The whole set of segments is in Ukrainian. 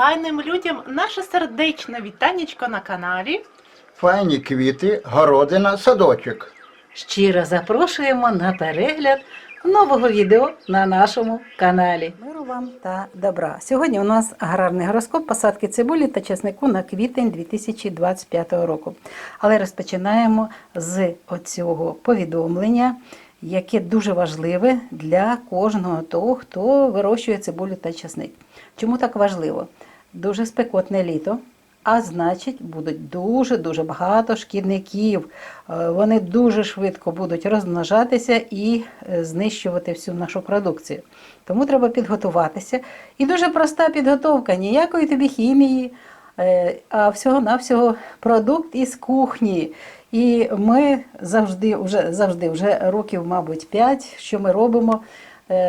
файним людям наше сердечне вітанечко на каналі. Файні квіти, городина, садочок. Щиро запрошуємо на перегляд нового відео на нашому каналі. Миру вам та добра. Сьогодні у нас аграрний гороскоп посадки цибулі та чеснику на квітень 2025 року. Але розпочинаємо з оцього повідомлення, яке дуже важливе для кожного того, хто вирощує цибулю та чесник. Чому так важливо? Дуже спекотне літо. А значить, будуть дуже-дуже багато шкідників. Е, Вони дуже швидко будуть розмножатися і е, знищувати всю нашу продукцію. Тому треба підготуватися. І дуже проста підготовка, ніякої тобі хімії, е, а всього-навсього продукт із кухні. І ми завжди, вже, завжди, вже років, мабуть, 5, що ми робимо,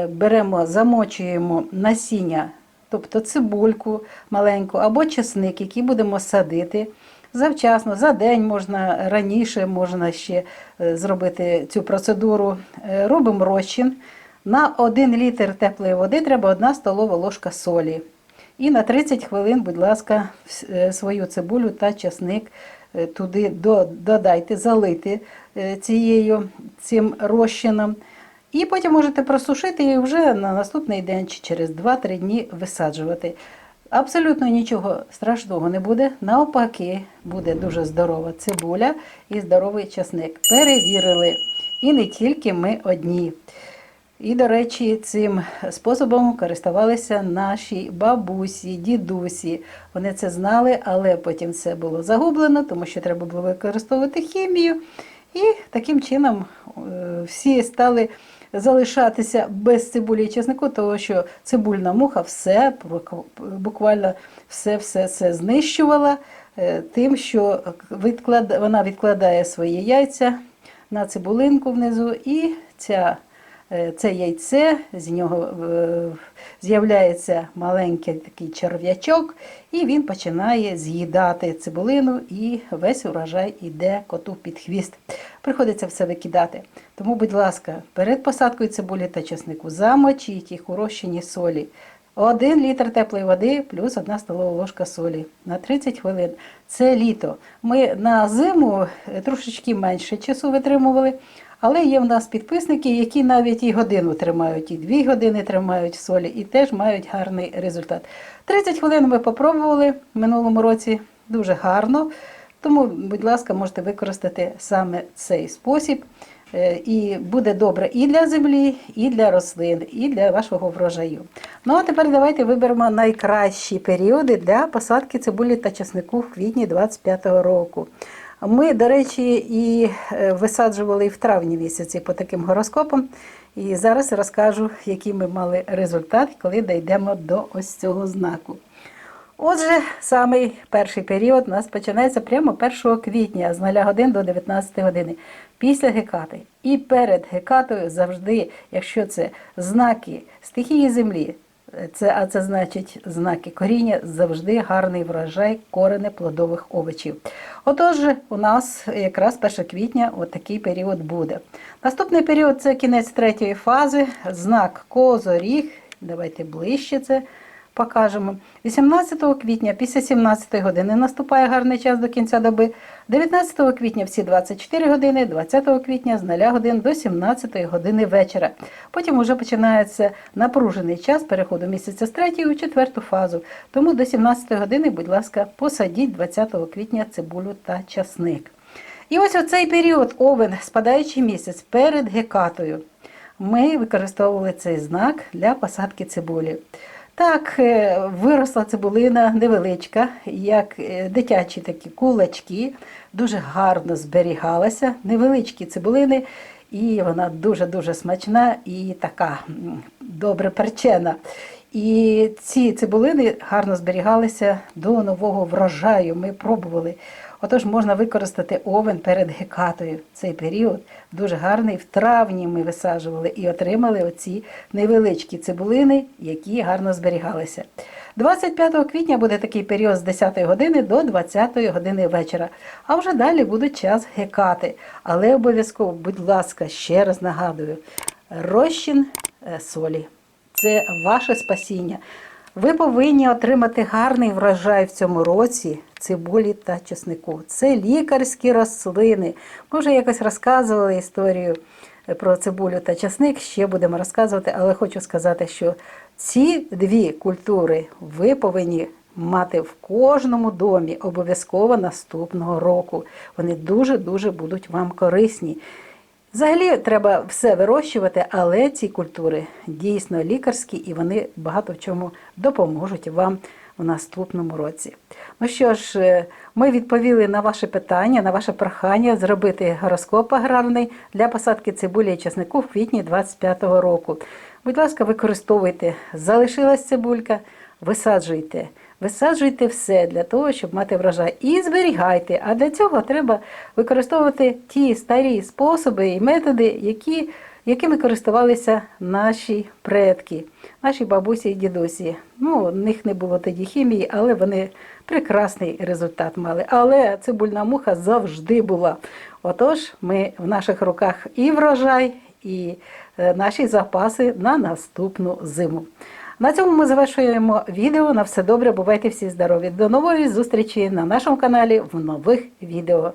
беремо, замочуємо насіння тобто цибульку маленьку або чесник, який будемо садити. Завчасно, за день можна раніше, можна ще е, зробити цю процедуру. Е, Робимо розчин. На 1 літр теплої води треба 1 столова ложка солі. І на 30 хвилин, будь ласка, е, свою цибулю та чесник е, туди додайте, залити цією, цим розчином. І потім можете просушити і вже на наступний день чи через 2-3 дні висаджувати. Абсолютно нічого страшного не буде. Навпаки, буде дуже здорова цибуля і здоровий часник. Перевірили. І не тільки ми одні. І, до речі, цим способом користувалися наші бабусі, дідусі. Вони це знали, але потім це було загублено, тому що треба було використовувати хімію. І таким чином е, всі стали залишатися без цибулі і чеснику, тому що цибульна муха все буквально все все, все знищувала е, тим, що відклад... вона відкладає свої яйця на цибулинку внизу, і ця, це яйце, з нього е, з'являється маленький такий черв'ячок, і він починає з'їдати цибулину, і весь урожай іде коту під хвіст. Приходиться все викидати. Тому, будь ласка, перед посадкою цибулі та чеснику замочіть їх у розчині солі. Один літр теплої води плюс одна столова ложка солі на 30 хвилин. Це літо. Ми на зиму е, трошечки менше часу витримували, але є в нас підписники, які навіть і годину тримають, і дві години тримають солі, і теж мають гарний результат. 30 хвилин ми попробували в минулому році дуже гарно. Тому, будь ласка, можете використати саме цей спосіб. Е, І буде добре і для землі, і для рослин, і для вашого врожаю. Ну а тепер давайте виберемо найкращі періоди для посадки цибулі та часнику в квітні 25-го року. Ми, до речі, і е, висаджували в травні місяці по таким гороскопам. І зараз розкажу, який ми мали результат, коли дійдемо до ось цього знаку. Отже, самий перший період у нас починається прямо 1 квітня з 0 годин до 19 години після гекати. І перед гекатою завжди, якщо це знаки стихії землі, це, а це значить знаки коріння, завжди гарний врожай корене плодових овочів. Отож, у нас якраз 1 квітня от такий період буде. Наступний період це кінець третьої фази, знак козоріг. Давайте ближче це покажемо. 18 квітня після 17 години наступає гарний час до кінця доби. 19 квітня всі 24 години, 20 квітня з 0 годин до 17 години вечора. Потім вже починається напружений час переходу місяця з 3 у 4 фазу. Тому до 17 години, будь ласка, посадіть 20 квітня цибулю та часник. І ось оцей період овен, спадаючий місяць перед гекатою. Ми використовували цей знак для посадки цибулі. Так, е, виросла цибулина невеличка, як е, дитячі такі кулачки, дуже гарно зберігалася, невеличкі цибулини, і вона дуже-дуже смачна і така добре перчена. І ці цибулини гарно зберігалися до нового врожаю. Ми пробували. Отож, можна використати овен перед гекатою. Цей період дуже гарний. В травні ми висаджували і отримали оці невеличкі цибулини, які гарно зберігалися. 25 квітня буде такий період з 10 години до 20 години вечора. А вже далі буде час гекати. Але обов'язково, будь ласка, ще раз нагадую: розчин е, солі це ваше спасіння. Ви повинні отримати гарний врожай в цьому році цибулі та чеснику. Це лікарські рослини. Ми вже якось розказували історію про цибулю та чесник, ще будемо розказувати, але хочу сказати, що ці дві культури ви повинні мати в кожному домі обов'язково наступного року. Вони дуже-дуже будуть вам корисні. Взагалі треба все вирощувати, але ці культури дійсно лікарські і вони багато в чому допоможуть вам в наступному році. Ну що ж, е, ми відповіли на ваше питання, на ваше прохання зробити гороскоп аграрний для посадки цибулі і чеснику в квітні 25-го року. Будь ласка, використовуйте. Залишилась цибулька, висаджуйте. Висаджуйте все для того, щоб мати врожай. І зберігайте. А для цього треба використовувати ті старі способи і методи, які, якими користувалися наші предки, наші бабусі і дідусі. Ну, у них не було тоді хімії, але вони прекрасний результат мали. Але цибульна муха завжди була. Отож, ми в наших руках і врожай, і е, наші запаси на наступну зиму. На цьому ми завершуємо відео. На все добре, бувайте всі здорові. До нової зустрічі на нашому каналі в нових відео.